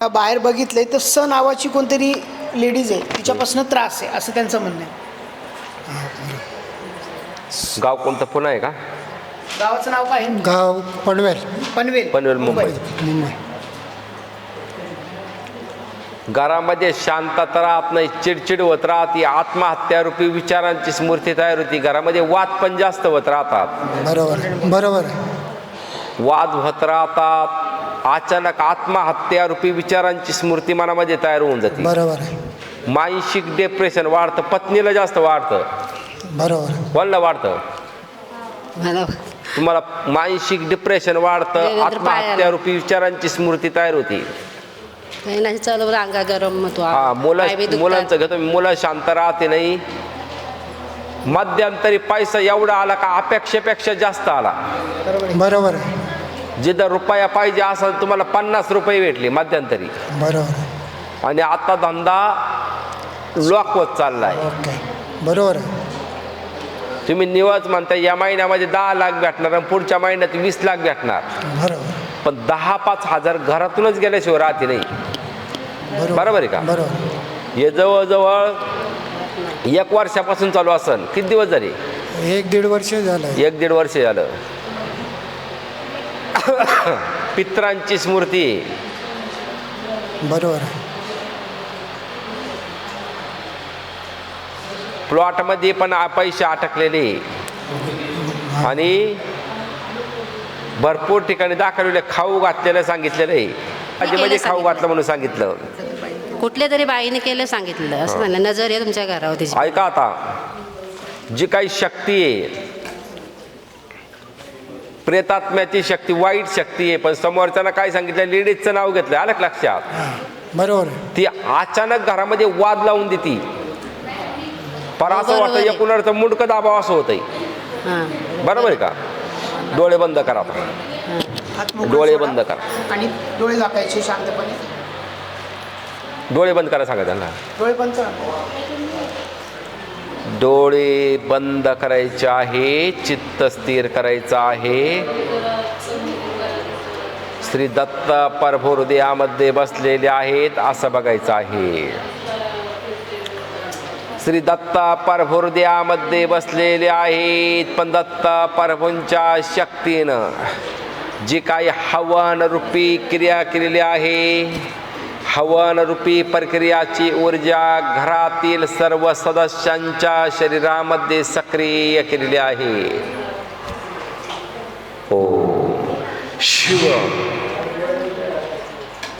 बाहेर बघितलंय तर स नावाची कोणतरी लेडीज आहे तिच्यापासून त्रास आहे असं त्यांचं म्हणणं आहे. गाव कोणतं? पुन्हा आहे का? गावाचं नाव काय? आहे? गाव पनवेल. पनवेल पनवेल, मुंबई. मुंबई. घरामध्ये शांतता राहत नाही चिडचिड होत राहते आत्महत्यारूपी विचारांची स्मृती तयार होती. घरामध्ये वाद पण जास्त होत राहतात. बरोबर बरोबर. वाद होत राहतात. अचानक आत्महत्यारूपी विचारांची स्मृती मनामध्ये तयार होऊन जाते. बरोबर आहे. मानसिक डिप्रेशन वाढतं पत्नीला जास्त वाढतं. बरोबर. कोणाला वाढतं? मला. तुम्हाला मानसिक डिप्रेशन वाढतं देवेंद्र आत्महत्यारूपी विचारांची स्मृती तयार होती. काही नाही चालू रांगा गरम हा मुला. मुलांचं घेतो मी. मुलं शांत राहते नाही. मध्यंतरी पैसा एवढा आला का अपेक्षेपेक्षा जास्त आला. बरोबर आहे. जिथं रुपया पाहिजे असं तुम्हाला पन्नास रुपये भेटले मध्यंतरी. बरोबर. आणि आता धंदा लॉक होत चाललाय. बरोबर. आहे तुम्ही निवच म्हणता या महिन्यामध्ये दहा लाख भेटणार आणि पुढच्या महिन्यात वीस लाख भेटणार. बरोबर. पण दहा पाच हजार घरातूनच गेल्याशिवाय राहते नाही. बरोबर. आहे का? बरोबर. हे जवळजवळ एक वर्षापासून चालू असन. किती दिवस झाले? एक दीड वर्ष झालं. एक दीड वर्ष झालं. पित्रांची स्मृती. बरोबर. प्लॉटमध्ये पण पैसे अटकलेले. आणि भरपूर ठिकाणी दाखवलेले खाऊ घातलेलं सांगितलेलं आहे. भाजीमध्ये खाऊ. घातलं म्हणून सांगितलं. कुठल्या तरी बाईने केलं सांगितलं. असं म्हणलं नजर आहे तुमच्या घरावर ऐका आता. जी काही शक्ती आहे प्रेतात्म्याची शक्ती वाईट शक्ती आहे. पण समोरच्यानं काय सांगितलं? लेडीजचं नाव घेतलं. आलं लक्षात? बरोबर. ती अचानक घरामध्ये वाद लावून देती. पर असं वाटतं. एकूणच मुंडकं दाबाव असं होतंय. हां. बरोबर आहे का? डोळे बंद करा. डोळे बंद करा. आणि डोळे झाकायचे शांतपणे. डोळे बंद करा सांगा त्यांना. डोळे बंद करा. डोळे बंद करायचे आहे चित्त स्थिर करायचं आहे. श्री दत्त परभुहृदयामध्ये बसलेले आहेत असं बघायचं आहे. श्री दत्त परभुहृदयामध्ये बसलेले आहेत पण दत्त प्रभूंच्या शक्तीनं जी काही हवन रूपी क्रिया केलेली आहे हवनरूपी प्रक्रियाची ऊर्जा घरातील सर्व सदस्यांच्या शरीरामध्ये सक्रिय केलेली आहे. हो. शिव.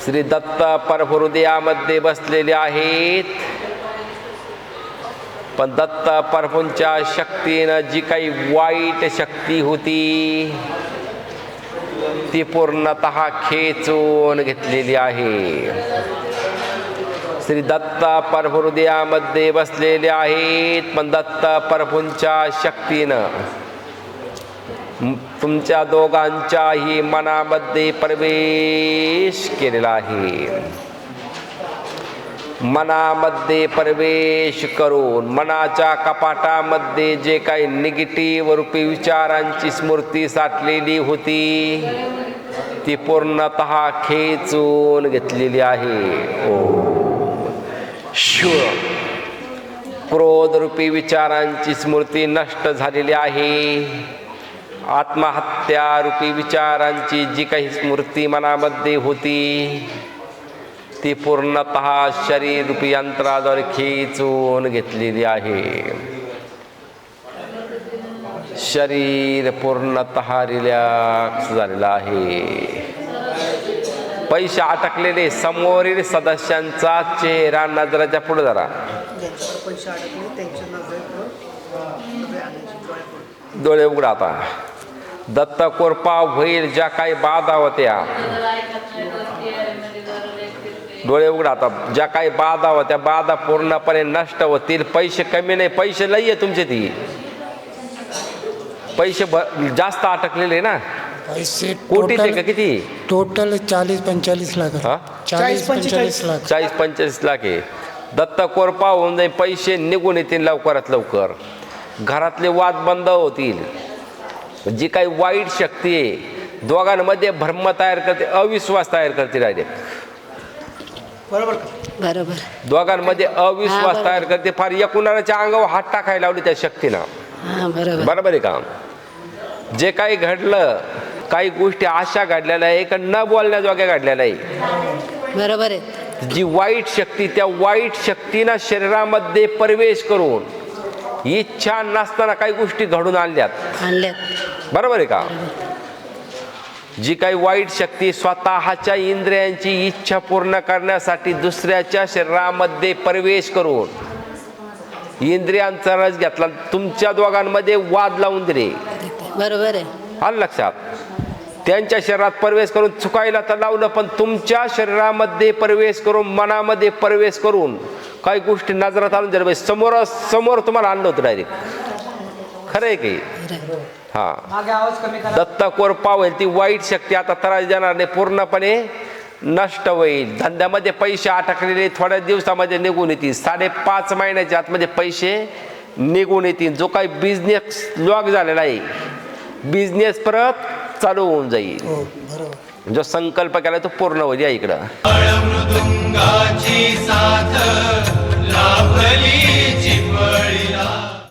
श्री दत्त परभुहृदयामध्ये बसलेले आहेत. पण दत्त प्रभूंच्या शक्तीनं जी काही वाईट शक्ती होती ती पूर्णत खेचून घेतलेली आहे. श्री दत्त परहृदयामध्ये बसलेले आहेत पण दत्त प्रभूंच्या शक्तीनं. तुमच्या दोघांच्याही मनामध्ये प्रवेश केलेला आहे. मनामध्ये प्रवेश करून मनाच्या कपाटामध्ये जे काही निगेटिव्ह रूपी विचारांची स्मृती साठलेली होती ती पूर्णत खेचून घेतलेली आहे. ओ. शिव क्रोध रूपी विचारांची स्मृती नष्ट झालेली आहे. आत्महत्या रूपी विचारांची जी काही स्मृती मनामध्ये होती ती पूर्णत शरीर रूपी यंत्राद्वारे खेचून घेतलेली आहे. शरीर पूर्णत रिलॅक्स झालेलं आहे. पैसे अटकलेले समोरील सदस्यांचा चेहरा नजराच्या पुढे जरा डोळे उघडा आता. दत्त कोरपा होईल ज्या काही बाधा होत्या डोळे उघडा आता ज्या काही बाधा होत्या बाधा पूर्णपणे नष्ट होतील पैसे कमी नाही पैसे लई आहे तुमचे ती. पैसे जास्त अटकलेले ना. पैसे कोटीचे का टोटल किती? टोटल चाळीस पंचेचाळीस लाख. हा? चाळीस पंचेचाळीस. लाख. चाळीस पंचेचाळीस लाख आहे. दत्त कोरपा होऊन जाईल पैसे निघून येतील लवकरात लवकर. घरातले वाद बंद होतील. जी काही वाईट शक्ती आहे दोघांमध्ये भ्रम तयार करते अविश्वास तयार करते डायरेक्ट बरोबर दोघांमध्ये अविश्वास. तयार करते. फार एकूणाच्या अंगावर हात टाकायला लावली त्या शक्तीनं. हां बरोबर. बरोबर आहे का? जे काही घडलं काही गोष्टी अशा घडलेल्या आहे का न बोलण्याजोग्या घडलेल्या आहे बरोबर आहे. जी वाईट शक्ती त्या वाईट शक्तीनं शरीरामध्ये प्रवेश करून इच्छा नसताना काही गोष्टी घडून आणल्यात. आणल्यात. बरोबर आहे का? जी काही वाईट शक्ती स्वतःच्या इंद्रियांची इच्छा पूर्ण करण्यासाठी दुसऱ्याच्या शरीरामध्ये प्रवेश करून इंद्रियांचा रस घेतला तुमच्या दोघांमध्ये वाद लावून दिले. बरोबर आहे. आलं लक्षात? त्यांच्या शरीरात प्रवेश करून चुकायला तर लावलं पण तुमच्या शरीरामध्ये प्रवेश करून मनामध्ये प्रवेश करून काही गोष्टी नजरात आणून दिल्या. पाहिजे समोर समोर तुम्हाला आणलं होतं डायरेक्ट खरं आहे की. हा. दत्ताकोर पावेल ती वाईट शक्ती आता त्रास देणार नाही पूर्णपणे नष्ट होईल. धंद्यामध्ये पैसे अटकलेले थोड्या दिवसामध्ये निघून येतील. साडेपाच महिन्याच्या आतमध्ये पैसे निघून येतील. जो काही बिझनेस लॉक झालेला आहे बिझनेस परत चालू होऊन जाईल. हो, जो संकल्प केला तो पूर्ण होईल या इकडं.